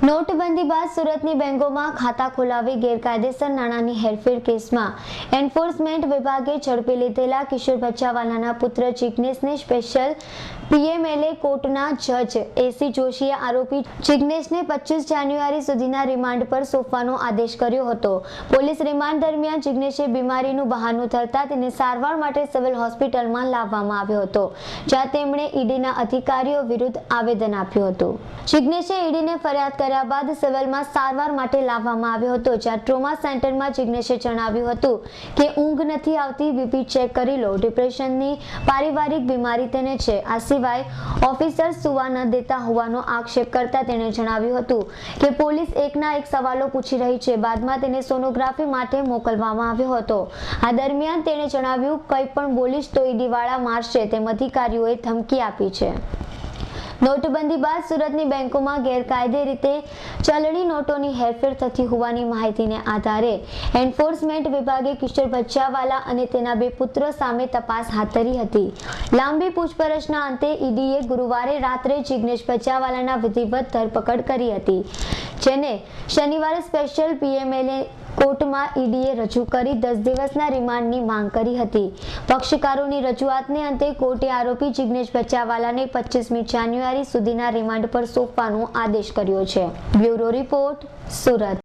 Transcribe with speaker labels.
Speaker 1: નોટબંધી બાદ સુરતની બેંકોમાં ખાતા ખોલાવી ગેરકાયદેસર નાણાંની હેરફેર કેસમાં એન્ફોર્સમેન્ટ વિભાગે ઝડપી લીધેલા કિશોર બચ્ચાવાલાના પુત્ર જિગ્નેશને સ્પેશિયલ પીએમએલએ કોર્ટના જજ એસી જોશીએ આરોપી જિગ્નેશને પચીસ જાન્યુઆરી સુધીના રિમાન્ડ પર સોંપવાનો આદેશ કર્યો હતો. પોલીસ રિમાન્ડ દરમિયાન જિગ્નેશે બીમારીનું બહાનું થતા તેને સારવાર માટે સિવિલ હોસ્પિટલમાં લાવવામાં આવ્યો હતો, જ્યાં તેમણે ઈડીના અધિકારીઓ વિરુદ્ધ આવેદન આપ્યું હતું. જિગ્નેશે ઈડીને ફરિયાદ કર્યા બાદ સિવિલમાં સારવાર માટે લાવવામાં આવ્યો હતો, જ્યાં ટ્રોમા સેન્ટરમાં જિગ્નેશે જણાવ્યું હતું કે ઊંઘ નથી આવતી, બીપી ચેક કરી લો, ડિપ્રેશનની પારિવારિક બીમારી તેને છે, આ સિવાય ઓફિસર સુવા ન દેતા હોવાનો આક્ષેપ કરતા તેણે જણાવ્યું હતું કે પોલીસ એકના એક સવાલો પૂછી રહી છે. બાદમાં તેને સોનોગ્રાફી માટે મોકલવામાં આવ્યો હતો. આ દરમિયાન તેણે જણાવ્યું, કંઈ પણ બોલીશ તો ઈડીવાળા મારશે. તેમ અધિકારીઓએ ધમકી આપી છે. નોટબંધી બાદ સુરતની બેંકોમાં ગેરકાયદે રીતે ચલણી નોટોની હેરફેર થતી હોવાની માહિતીને આધારે એન્ફોર્સમેન્ટ વિભાગે કિશોર બચ્ચાવાલા અને તેના બે પુત્રો સામે તપાસ હાથ ધરી હતી. લાંબી પૂછપરછના અંતે ઈડીએ ગુરુવારે રાત્રે જિગ્નેશ બચ્ચાવાલાના વિધિવત ધરપકડ કરી હતી. જેને શનિવારે સ્પેશિયલ પીએમએલએ કોર્ટમાં ઈડીએ રજૂ કરી દસ દિવસના રિમાન્ડની માંગ કરી હતી. પક્ષકારોની રજૂઆતને અંતે કોર્ટે આરોપી જિગ્નેશ બચ્ચાવાલાને પચીસમી જાન્યુઆરી સુધીના રિમાન્ડ પર સોંપવાનો આદેશ કર્યો છે. Bureau report, Surat.